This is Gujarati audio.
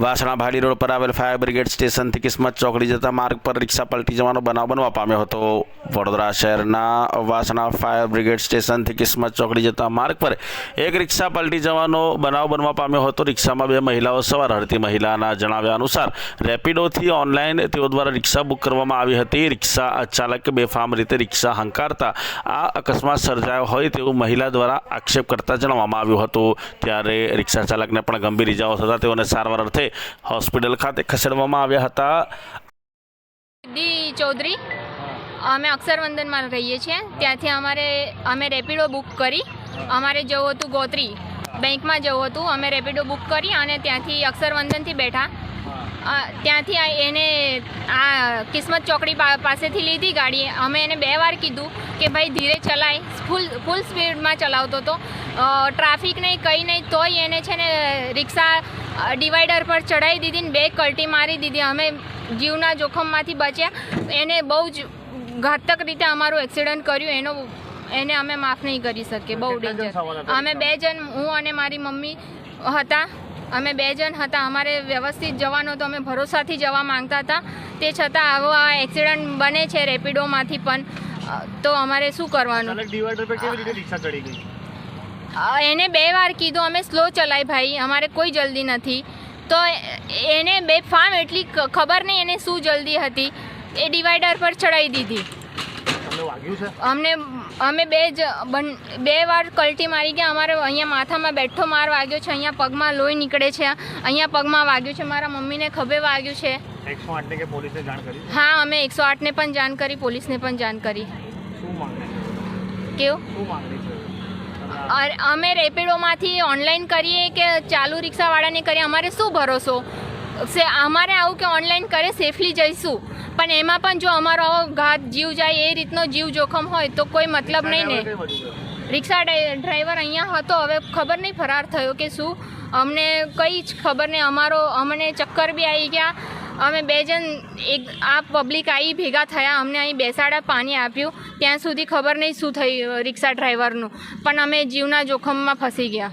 વાસણા ભાડી રોડ પર આવેલ ફાયર બ્રિગેડ સ્ટેશનથી કિસ્મત ચોકડી જતા માર્ગ પર રિક્ષા પલટી જવાનો બનાવ બનવા પામ્યો હતો. વડોદરા શહેરના વાસણા ફાયર બ્રિગેડ સ્ટેશનથી કિસ્મત ચોકડી જતા માર્ગ પર એક રિક્ષા પલટી જવાનો બનાવ બનવા પામ્યો હતો. રિક્ષામાં બે મહિલાઓ સવાર હતી. મહિલાના જણાવ્યા અનુસાર, રેપિડોથી ઓનલાઈન તેઓ દ્વારા રિક્ષા બુક કરવામાં આવી હતી. રિક્ષા ચાલકે બેફામ રીતે રિક્ષા હંકારતા આ અકસ્માત સર્જાયો હોય તેવું મહિલા દ્વારા આક્ષેપ કરતા જણાવવામાં આવ્યું હતું. ત્યારે રિક્ષા ચાલકને પણ ગંભીર ઇજાઓ થતા તેઓને સારવાર અર્થે હોસ્પિટલ ખાતે ખસેડવામાં આવ્યા હતા. દી ચૌધરી, અમે અક્ષરવંદનમાં રહીએ છીએ. ત્યાંથી અમારે, અમે રેપિડો બુક કરી. અમારે જવું હતું ગોત્રી બેંકમાં જવું હતું. અમે રેપિડો બુક કરી અને ત્યાંથી અક્ષરવંદનથી બેઠા. ત્યાંથી એને આ કિસ્મત ચોકડી પાસેથી લીધી ગાડી. અમે એને બે વાર કીધું કે ભાઈ, ધીરે ચલાય. ફૂલ ફૂલ સ્પીડમાં ચલાવતો હતો ટ્રાફિક નહીં, કંઈ નહીં, તોય એને છે ને, રિક્ષા ડિવાઈડર પર ચડાવી દીધી ને બે કલ્ટી મારી દીધી. અમે જીવના જોખમમાંથી બચ્યા. એને બહુ જ ઘાતક રીતે અમારું એક્સિડન્ટ કર્યું. એનો એને અમે માફ નહીં કરી શકીએ. બહુ ડેન્જર અમે બે જણ હું અને મારી મમ્મી હતા. અમે બે જણ હતા. અમારે વ્યવસ્થિત જવાનો તો અમે ભરોસાથી જવા માંગતા હતા. તે છતાં આવો આ એક્સિડન્ટ બને છે રેપિડોમાંથી પણ તો અમારે શું કરવાનું? ડિવાઈડર પર કેવી રીતે રિક્ષા ચડી ગઈ? એને બે વાર કીધું અમે સ્લો ચલાય ભાઈ અમારે કોઈ જલ્દી નથી. તો એને બે ફામ એટલી ખબર નહીં એને શું જલ્દી હતી. એ ડિવાઈડર પર ચડાવી દીધી. અમને અમે બે જ બન- બે વાર કલ્ટી મારી ગયા. અમારે અહીંયા માથામાં બેઠો માર વાગ્યો છે. અહીંયા પગમાં લોહી નીકળે છે. અહીંયા પગમાં વાગ્યું છે. મારા મમ્મીને ખભે વાગ્યું છે. હા અમે એકસો આઠને પણ જાણ કરી પોલીસને પણ જાણ કરી. કેવું? અમે રેપિડોમાંથી ઓનલાઈન કરીએ કે ચાલુ રિક્ષાવાળાને કરીએ? અમારે શું ભરોસો? સે અમારે આવું કે ઓનલાઈન કરે સેફલી જઈશું. પણ એમાં પણ જો અમારો ઘાત જીવ જાય એ રીતનો જીવ જોખમ હોય તો કોઈ મતલબ નહીં ને? રિક્ષા ડ્રાઈવર અહીંયા હતો હવે ખબર નહીં ફરાર થયો કે શું? અમને કંઈ જ ખબર નહીં. અમારો અમને ચક્કર બી આવી ગયા. અમે બે જણ એક આ પબ્લિક આવી ભેગા થયા, અમને અહીં બેસાડા પાણી આપ્યું, ત્યાં સુધી ખબર નહીં શું થયું રિક્ષા ડ્રાઈવરનું. પણ અમે જીવના જોખમમાં ફસી ગયા.